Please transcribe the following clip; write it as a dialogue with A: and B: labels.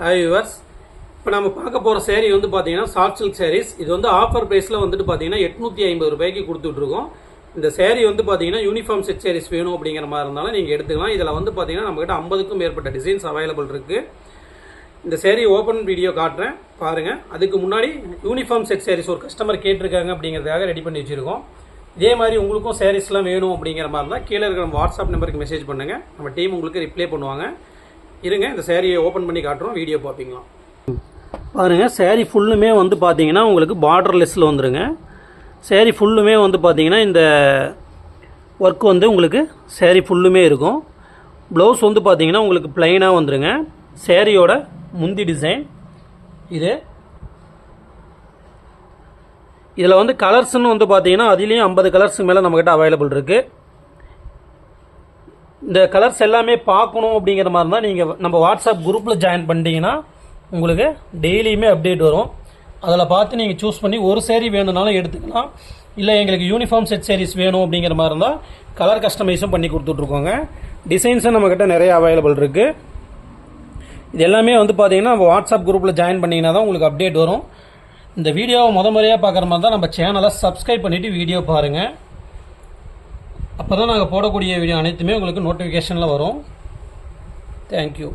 A: Hi viewers இப்போ நம்ம பார்க்க போகிற சேரீ வந்து பார்த்தீங்கன்னா சாஃப்ட் சில்க் சேரீஸ் இது வந்து ஆஃபர் ப்ரைஸில் வந்துட்டு பார்த்தீங்கன்னா எட்நூற்றி ஐம்பது ரூபாய்க்கு கொடுத்துட்ருக்கோம். இந்த சேரீ வந்து பார்த்தீங்கன்னா யூனிஃபார்ம் செட் சேரீஸ் வேணும் அப்படிங்கிற மாதிரி இருந்தாலும் நீங்கள் எடுத்துக்கலாம். இதில் வந்து பார்த்தீங்கன்னா நம்மக்கிட்ட ஐம்பதுக்கும் மேற்பட்ட டிசைன்ஸ் அவைலபிள் இருக்குது இந்த சேரீ ஓப்பன் வீடியோ காட்டுறேன். பாருங்கள் அதுக்கு முன்னாடி யூனிஃபார்ம் செட் சேரீஸ் ஒரு கஸ்டமர் கேட்டிருக்காங்க அப்படிங்கிறதுக்காக ரெடி பண்ணி வச்சுருக்கோம். இதே மாதிரி உங்களுக்கும் சேரீஸ்லாம் வேணும் அப்படிங்கிற மாதிரி இருந்தால் கீழே இருக்கிற நம்ம வாட்ஸ்அப் நம்பருக்கு மெசேஜ் பண்ணுங்கள் நம்ம டீம் உங்களுக்கு ரிப்ளை பண்ணுவாங்க. இருங்க இந்த சேரீயை ஓப்பன் பண்ணி காட்டுறோம் வீடியோ பார்ப்பீங்களா? பாருங்கள் சேரீ ஃபுல்லுமே வந்து பார்த்தீங்கன்னா உங்களுக்கு பார்டர்லெஸ்ஸில் வந்துருங்க. சேரீ ஃபுல்லுமே வந்து பார்த்தீங்கன்னா இந்த ஒர்க் வந்து உங்களுக்கு சேரீ ஃபுல்லுமே இருக்கும். ப்ளவுஸ் வந்து பார்த்தீங்கன்னா உங்களுக்கு ப்ளைனாக வந்துடுங்க சேரீயோட முந்தி டிசைன் இது. இதில் வந்து கலர்ஸ்னு வந்து பார்த்தீங்கன்னா அதுலேயும் ஐம்பது கலர்ஸ் மேலே நம்மக்கிட்ட அவைலபிள் இருக்குது இந்த கலர்ஸ் எல்லாமே பார்க்கணும் அப்படிங்கிற மாதிரி இருந்தால் நீங்கள் நம்ம வாட்ஸ்அப் குரூப்பில் ஜாயின் பண்ணிட்டீங்கன்னா உங்களுக்கு டெய்லியுமே அப்டேட் வரும். அதில் பார்த்து நீங்கள் சூஸ் பண்ணி ஒரு சேரீ வேணும்னாலும் எடுத்துக்கலாம். இல்லை எங்களுக்கு யூனிஃபார்ம் செட் சேரீஸ் வேணும் அப்படிங்கிற மாதிரி இருந்தால் கலர் கஸ்டமைஸும் பண்ணி கொடுத்துட்ருக்கோங்க. டிசைன்ஸும் நம்மக்கிட்ட நிறைய அவைலபிள் இருக்குது இது எல்லாமே வந்து பார்த்தீங்கன்னா நம்ம வாட்ஸ்அப் குரூப்பில் ஜாயின் பண்ணிங்கன்னா தான் உங்களுக்கு அப்டேட் வரும். இந்த வீடியோவை முத முறையாக பார்க்குற மாதிரி தான் நம்ம சேனலை சப்ஸ்கிரைப் பண்ணிவிட்டு வீடியோ பாருங்கள் அப்போ தான் நாங்கள் போடக்கூடிய வீடியோ அனைத்துமே உங்களுக்கு நோட்டிஃபிகேஷனில் வரும். தேங்க்யூ